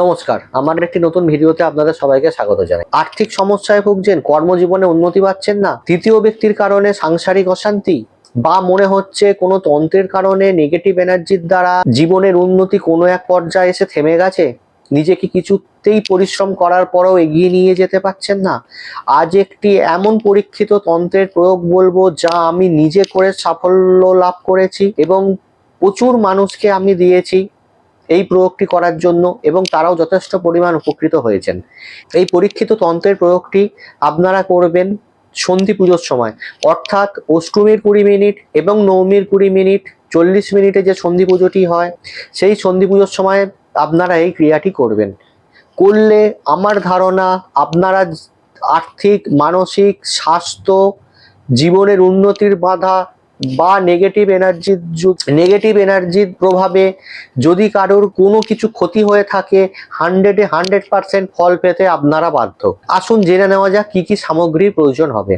নমস্কার, আমার একটি নতুন ভিডিওতে আপনাদের সবাইকে স্বাগত জানাই। আর্থিক সমস্যায় ভুগছেন, কর্মজীবনে উন্নতি পাচ্ছেন না, তৃতীয় ব্যক্তির কারণে সাংসারিক অশান্তি বা মনে হচ্ছে কোনো তন্ত্রের কারণে নেগেটিভ এনার্জির দ্বারা জীবনের উন্নতি কোনো এক পর্যায়ে এসে থেমে গেছে? নিজেকে কিছুতেই পরিশ্রম করার পরেও এগিয়ে নিয়ে যেতে পারছেন না। আজ একটি এমন পরীক্ষিত তন্ত্রের প্রয়োগ বলব যা আমি নিজে করে সাফল্য লাভ করেছি এবং প্রচুর মানুষকে আমি দিয়েছি। এই প্রয়োগটি করার জন্য এবং তারাও যথেষ্ট পরিমাণ উপকৃত হয়েছেন। এই পরীক্ষিত তন্ত্রের প্রয়োগটি আপনারা করবেন সন্ধি পুজোর সময়। অর্থাৎ অষ্টমীর কুড়ি মিনিট এবং নবমীর কুড়ি মিনিট, চল্লিশ মিনিটে যে সন্ধি পুজোটি হয়, সেই সন্ধি পুজোর সময় আপনারা এই ক্রিয়াটি করবেন। করলে আমার ধারণা আপনারা আর্থিক, মানসিক, স্বাস্থ্য, জীবনের উন্নতির বাধা বা নেগেটিভ এনার্জির নেগেটিভ এনার্জির প্রভাবে যদি কারোর কোনো কিছু ক্ষতি হয়ে থাকে হান্ড্রেডে হান্ড্রেড পার্সেন্ট ফল পেতে আপনারা বাধ্য। আসুন জেনে নেওয়া যাক কি কি সামগ্রীর প্রয়োজন হবে।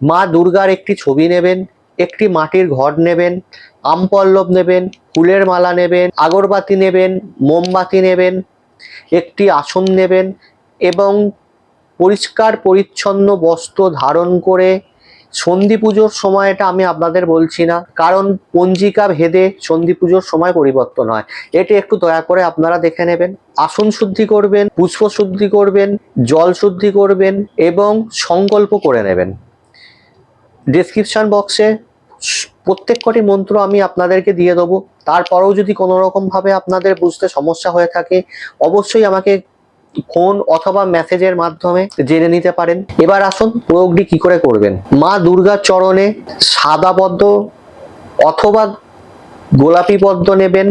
মা দুর্গার একটি ছবি নেবেন, একটি মাটির ঘর নেবেন আমপল্লব নেবেন, ফুলের মালা নেবেন, আগরবাতি নেবেন, মোমবাতি নেবেন, একটি আসন নেবেন এবং পরিষ্কার পরিচ্ছন্ন বস্ত্র ধারণ করে সন্ধি পুজোর সময়টা আমি আপনাদের বলছি না, কারণ পঞ্জিকা ভেদে সন্ধি পুজোর সময় পরিবর্তন হয়। এটি একটু দয়া করে আপনারা দেখে নেবেন। আসন শুদ্ধি করবেন, পুষ্প শুদ্ধি করবেন, জল শুদ্ধি করবেন এবং সংকল্প করে নেবেন। ডিসক্রিপশন বক্সে প্রত্যেক কটি মন্ত্র আমি আপনাদেরকে দিয়ে দেবো। তারপরেও যদি কোনো রকম ভাবে আপনাদের বুঝতে সমস্যা হয়ে থাকে, অবশ্যই আমাকে ফোন অথবা মেসেজের মাধ্যমে জেনে নিতে পারেন। এবার আসুন প্রয়োগটি কি করে করবেন? মা দুর্গার চরণে সাদা পদ্ম অথবা গোলাপি পদ্ম নেবেন।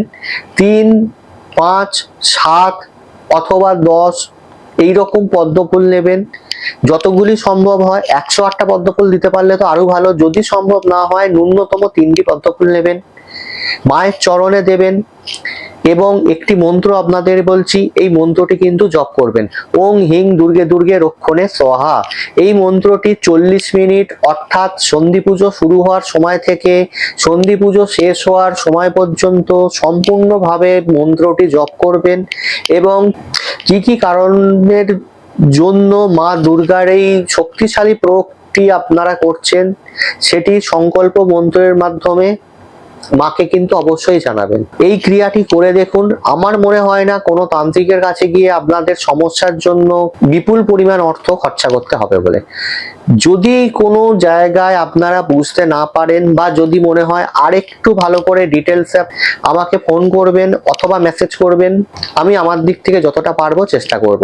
তিন, পাঁচ, সাত অথবা দশ এই রকম পদ্ম ফুল নেবেন। যতগুলি সম্ভব হয় একশো আটটা পদ্মফুল দিতে পারলে তো আরও ভালো। যদি সম্ভব না হয় ন্যূনতম তিনটি পদ্মফুল নেবেন। মায়ের চরণে দেবেন। এবং একটি মন্ত্র আপনাদের বলছি, এই মন্ত্রটি কিন্তু জপ করবেন। ওং হিং দুর্গে দুর্গে রক্ষণে সহা। এই মন্ত্রটি চল্লিশ মিনিট, অর্থাৎ সন্ধি পুজো শুরু হওয়ার সময় থেকে সন্ধি পুজো শেষ হওয়ার সময় পর্যন্ত সম্পূর্ণভাবে মন্ত্রটি জপ করবেন এবং কি কি কারণের জন্য মা দুর্গার এই শক্তিশালী প্রয়োগটি আপনারা করছেন, সেটি সংকল্প মন্ত্রের মাধ্যমে মাকে কিন্তু অবশ্যই জানাবেন। এই ক্রিয়াটি করে দেখুন, আমার মনে হয় না কোনো তান্ত্রিকের কাছে গিয়ে আপনাদের সমস্যার জন্য বিপুল পরিমাণ অর্থ খরচা করতে হবে বলে। যদি কোনো জায়গায় আপনারা বুঝতে না পারেন বা যদি মনে হয় আরেকটু ভালো করে ডিটেলসে আমাকে ফোন করবেন অথবা মেসেজ করবেন, আমি আমার দিক থেকে যতটা পারব চেষ্টা করব।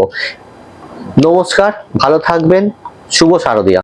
নমস্কার, ভালো থাকবেন, শুভ শারদিয়া।